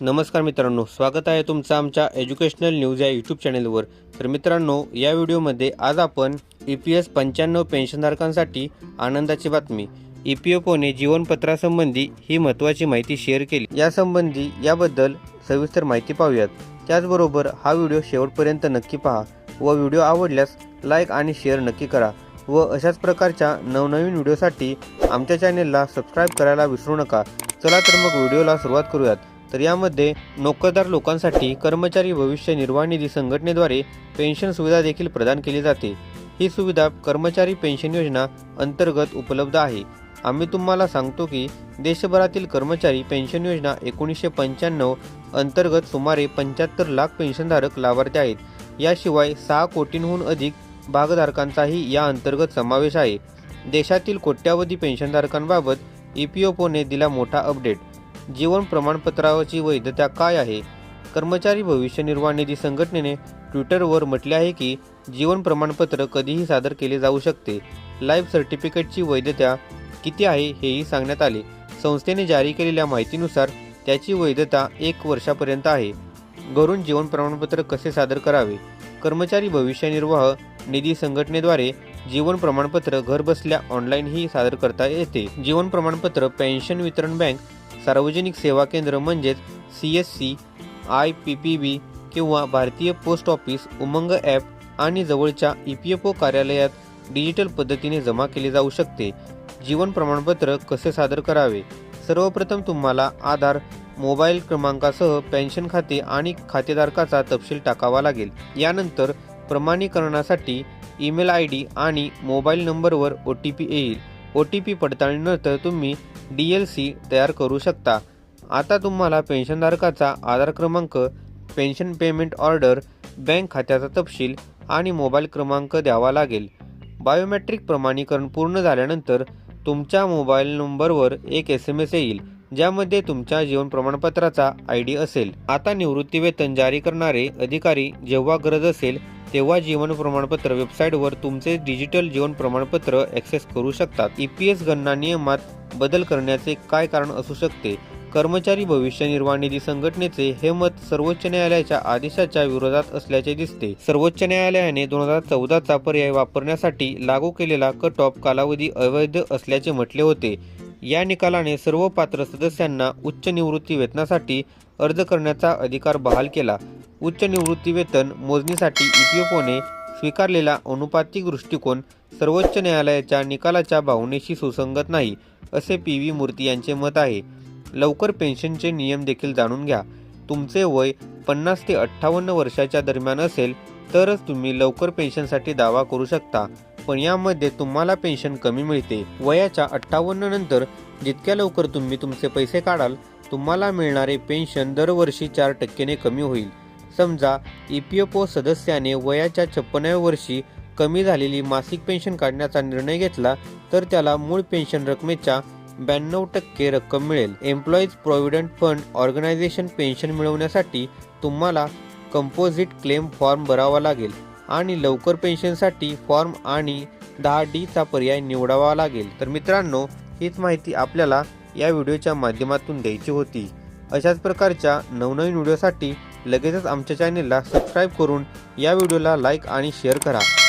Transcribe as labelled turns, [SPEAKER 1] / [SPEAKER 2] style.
[SPEAKER 1] नमस्कार मित्रांनो स्वागत आहे तुमचं आमच्या एज्युकेशनल न्यूज या यूट्यूब चॅनेलवर तर मित्रांनो या व्हिडिओमध्ये आज आपण ई पी एस पंच्याण्णव पेन्शनधारकांसाठी आनंदाची बातमी ई पी एफ ओने जीवनपत्रासंबंधी ही महत्त्वाची माहिती शेअर केली. यासंबंधी याबद्दल सविस्तर माहिती पाहूयात. त्याचबरोबर हा व्हिडिओ शेवटपर्यंत नक्की पहा व व्हिडिओ आवडल्यास लाईक आणि शेअर नक्की करा व अशाच प्रकारच्या नवनवीन व्हिडिओसाठी आमच्या चॅनेलला सबस्क्राईब करायला विसरू नका. चला तर मग व्हिडिओला सुरुवात करूयात. तर यामध्ये नोकरदार लोकांसाठी कर्मचारी भविष्य निर्वाह निधी संघटनेद्वारे पेन्शन सुविधा देखील प्रदान केली जाते. ही सुविधा कर्मचारी पेन्शन योजना अंतर्गत उपलब्ध आहे. आम्ही तुम्हाला सांगतो की देशभरातील कर्मचारी पेन्शन योजना एकोणीसशे पंच्याण्णव अंतर्गत सुमारे पंच्याहत्तर लाख पेन्शनधारक लाभार्थी आहेत. याशिवाय सहा कोटींहून अधिक भागधारकांचाही या अंतर्गत समावेश आहे. देशातील कोट्यावधी पेन्शनधारकांबाबत ई पी एफ ओने दिला मोठा अपडेट. जीवन प्रमाणपत्राची वैधता काय आहे? कर्मचारी भविष्य निर्वाह निधी संघटनेने ट्विटरवर म्हटले आहे की जीवन प्रमाणपत्र कधीही सादर केले जाऊ शकते. लाईफ सर्टिफिकेटची वैधता किती आहे हेही सांगण्यात आले. संस्थेने जारी केलेल्या माहितीनुसार त्याची वैधता एक वर्षापर्यंत आहे. घरून जीवन प्रमाणपत्र कसे सादर करावे? कर्मचारी भविष्य निर्वाह निधी संघटनेद्वारे जीवन प्रमाणपत्र घरबसल्या ऑनलाईनही सादर करता येते. जीवन प्रमाणपत्र पेन्शन वितरण बँक सार्वजनिक सेवा केंद्र म्हणजेच C S C I P P B किंवा भारतीय पोस्ट ऑफिस उमंग ॲप आणि जवळच्या ई पी एफ ओ कार्यालयात डिजिटल पद्धतीने जमा केले जाऊ शकते. जीवन प्रमाणपत्र कसे सादर करावे? सर्वप्रथम तुम्हाला आधार मोबाईल क्रमांकासह पेन्शन खाते आणि खातेधारकाचा तपशील टाकावा लागेल. यानंतर प्रमाणीकरणासाठी ईमेल आय डी आणि मोबाईल नंबरवर ओ टी पी येईल. ओ टी पी पडताळणीनंतर तुम्ही डी एल सी तयार करू शकता. आता तुम्हाला पेन्शनधारकाचा आधार क्रमांक पेन्शन पेमेंट ऑर्डर बँक खात्याचा तपशील आणि मोबाईल क्रमांक द्यावा लागेल. बायोमेट्रिक प्रमाणीकरण पूर्ण झाल्यानंतर तुमच्या मोबाईल नंबरवर एक एस एम एस येईल ज्यामध्ये तुमच्या जीवन प्रमाणपत्राचा आय डी असेल. आता निवृत्तीवेतन जारी करणारे अधिकारी जेव्हा गरज असेल तेव्हा जीवन प्रमाणपत्र वेबसाईटवर तुमचे डिजिटल जीवन प्रमाणपत्र ॲक्सेस करू शकतात. ई पी एस गणना नियमात बदल करण्याचे काय कारण असू शकते? कर्मचारी भविष्य निर्वाह निधी संघटनेचे हे मत सर्वोच्च न्यायालयाच्या आदेशाच्या विरोधात असल्याचे दिसते. सर्वोच्च न्यायालयाने दोन हजार चौदाचा पर्याय वापरण्यासाठी लागू केलेला कट ऑफ कालावधी अवैध असल्याचे म्हटले होते. या निकालाने सर्व पात्र सदस्यांना उच्च निवृत्ती वेतनासाठी अर्ज करण्याचा अधिकार बहाल केला. उच्च निवृत्ती वेतन मोजणीसाठी ईपीएफओने स्वीकारलेला अनुपातिक दृष्टिकोन सर्वोच्च न्यायालयाच्या निकालाच्या भावनेशी सुसंगत नाही असे पी व्ही मूर्ती यांचे मत आहे. लवकर पेन्शनचे नियम देखील जाणून घ्या. तुमचे वय पन्नास ते अठ्ठावन्न वर्षाच्या दरम्यान असेल तरच तुम्ही लवकर पेन्शनसाठी दावा करू शकता. पण यामध्ये तुम्हाला पेन्शन कमी मिळते. वयाच्या अठ्ठावन्न नंतर जितक्या लवकर तुम्ही तुमचे पैसे काढाल तुम्हाला मिळणारे पेन्शन दरवर्षी चार टक्क्याने कमी होईल. समजा ई पी एफ ओ सदस्याने वयाच्या छप्पनाव्या वर्षी कमी झालेली मासिक पेन्शन काढण्याचा निर्णय घेतला तर त्याला मूळ पेन्शन रकमेच्या ब्याण्णव टक्के रक्कम मिळेल. Employees provident fund organisation pension मिळवण्यासाठी तुम्हाला कंपोजिट क्लेम फॉर्म भरावा लागेल आणि लवकर पेन्शनसाठी फॉर्म आणि दहा डीचा पर्याय निवडावा लागेल. तर मित्रांनो हीच माहिती आपल्याला या व्हिडिओच्या माध्यमातून द्यायची होती. अशाच प्रकारच्या नवनवीन व्हिडिओसाठी लगेचच आमच्या चॅनेलला सबस्क्राईब करून या व्हिडिओला लाईक आणि शेअर करा.